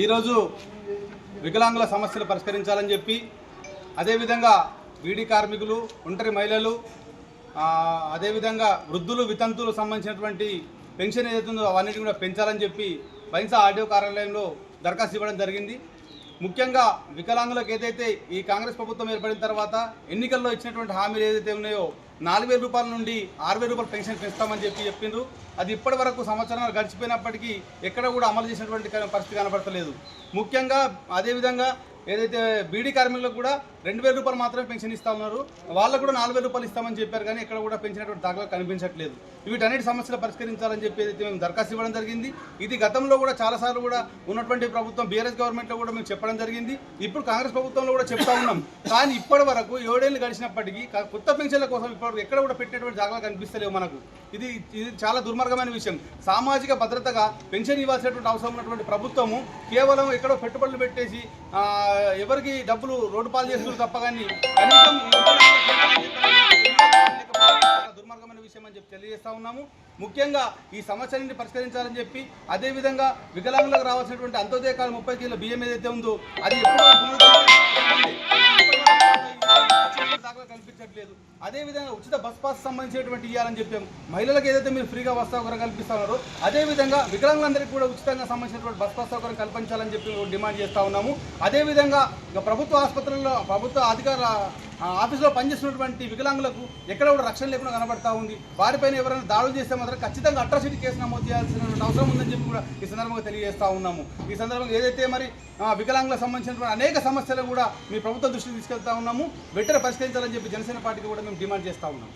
ఈరోజు వికలాంగుల సమస్యలు పరిష్కరించాలని చెప్పి అదేవిధంగా వీడి కార్మికులు ఒంటరి మహిళలు అదేవిధంగా వృద్ధులు వితంతులు సంబంధించినటువంటి పెన్షన్ ఏదైతుందో అవన్నీ అవన్నిటి కూడా పెంచాలని చెప్పి బైన్సా ఆర్డీఓ కార్యాలయంలో దరఖాస్తు ఇవ్వడం జరిగింది. ముఖ్యంగా వికలాంగులకు ఏదైతే ఈ కాంగ్రెస్ ప్రభుత్వం ఏర్పడిన తర్వాత ఎన్నికల్లో ఇచ్చినటువంటి హామీలు ఏదైతే ఉన్నాయో నాలుగు వేల రూపాయల నుండి ఆరు వేల రూపాయల పెన్షన్ పెంచుతామని చెప్పి చెప్పిండ్రు. అది ఇప్పటి వరకు సంవత్సరాలు గడిచిపోయినప్పటికీ ఎక్కడ కూడా అమలు చేసినటువంటి పరిస్థితి కనబడతలేదు ముఖ్యంగా అదేవిధంగా ఏదైతే బీడీ కార్మికులకు కూడా రెండు వేల రూపాయలు మాత్రమే పెన్షన్ ఇస్తా ఉన్నారు వాళ్ళకు కూడా నాలుగు వేల రూపాయలు ఇస్తామని చెప్పారు కానీ ఎక్కడ కూడా పెంచినటువంటి దాఖలా కనిపించట్లేదు. వీటన్నిటి సమస్యలు పరిష్కరించాలని చెప్పి అయితే మేము దరఖాస్తు ఇవ్వడం జరిగింది ఇది గతంలో కూడా చాలాసార్లు కూడా ఉన్నటువంటి ప్రభుత్వం బీఆర్ఎస్ గవర్నమెంట్లో కూడా మేము చెప్పడం జరిగింది ఇప్పుడు కాంగ్రెస్ ప్రభుత్వంలో కూడా చెప్తా ఉన్నాం. కానీ ఇప్పటి వరకు ఏడేళ్ళు గడిచినప్పటికీ కొత్త పెన్షన్ల కోసం ఇప్పటివరకు ఎక్కడ కూడా పెట్టినటువంటి దాఖలా కనిపిస్తలేవు మనకు. ఇది ఇది చాలా దుర్మార్గమైన విషయం. సామాజిక భద్రతగా పెన్షన్ ఇవ్వాల్సినటువంటి అవసరం ఉన్నటువంటి ప్రభుత్వము కేవలం ఎక్కడో పెట్టుబడులు పెట్టేసి ఎవరికి డబ్బులు రోడ్డు పాలు చేస్తున్నారు తప్ప కానీ కనీసం దుర్మార్గమైన విషయం అని చెప్పి తెలియజేస్తా ఉన్నాము. ముఖ్యంగా ఈ సమస్యని పరిష్కరించాలని చెప్పి అదేవిధంగా వికలాంగులకు రావాల్సినటువంటి అంత్యోదయ కాలం ముప్పై కిలో బియ్యం ఏదైతే ఉందో అది ఎప్పుడో అదేవిధంగా ఉచిత బస్ పాస్ సంబంధించినటువంటి ఇవ్వాలని చెప్పాము. మహిళలకు ఏదైతే మీరు ఫ్రీగా బస్ సౌకర్యం కల్పిస్తున్నారో అదేవిధంగా వికలాంగులందరికీ కూడా ఉచితంగా సంబంధించినటువంటి బస్ పాస్ సౌకర్యం కల్పించాలని చెప్పి డిమాండ్ చేస్తూ ఉన్నాము. అదేవిధంగా ఇక ప్రభుత్వ ఆసుపత్రుల్లో ప్రభుత్వ అధికార ఆఫీసులో పనిచేస్తున్నటువంటి వికలాంగులకు ఎక్కడ కూడా రక్షణ లేకుండా కనబడతా ఉంది. వారిపైన ఎవరైనా దాడులు చేస్తే మాత్రం ఖచ్చితంగా అట్రాసిటీ కేసు నమోదు చేయాల్సినటువంటి అవసరం ఉందని చెప్పి కూడా ఈ సందర్భంగా తెలియజేస్తా ఉన్నాము. ఈ సందర్భంగా ఏదైతే మరి వికలాంగులకు సంబంధించినటువంటి అనేక సమస్యలు కూడా మీ ప్రభుత్వం దృష్టికి తీసుకెళ్తా ఉన్నాము. వెంటనే పరిష్కరించాలని చెప్పి జనసేన పార్టీకి కూడా మేము డిమాండ్ చేస్తూ ఉన్నాము.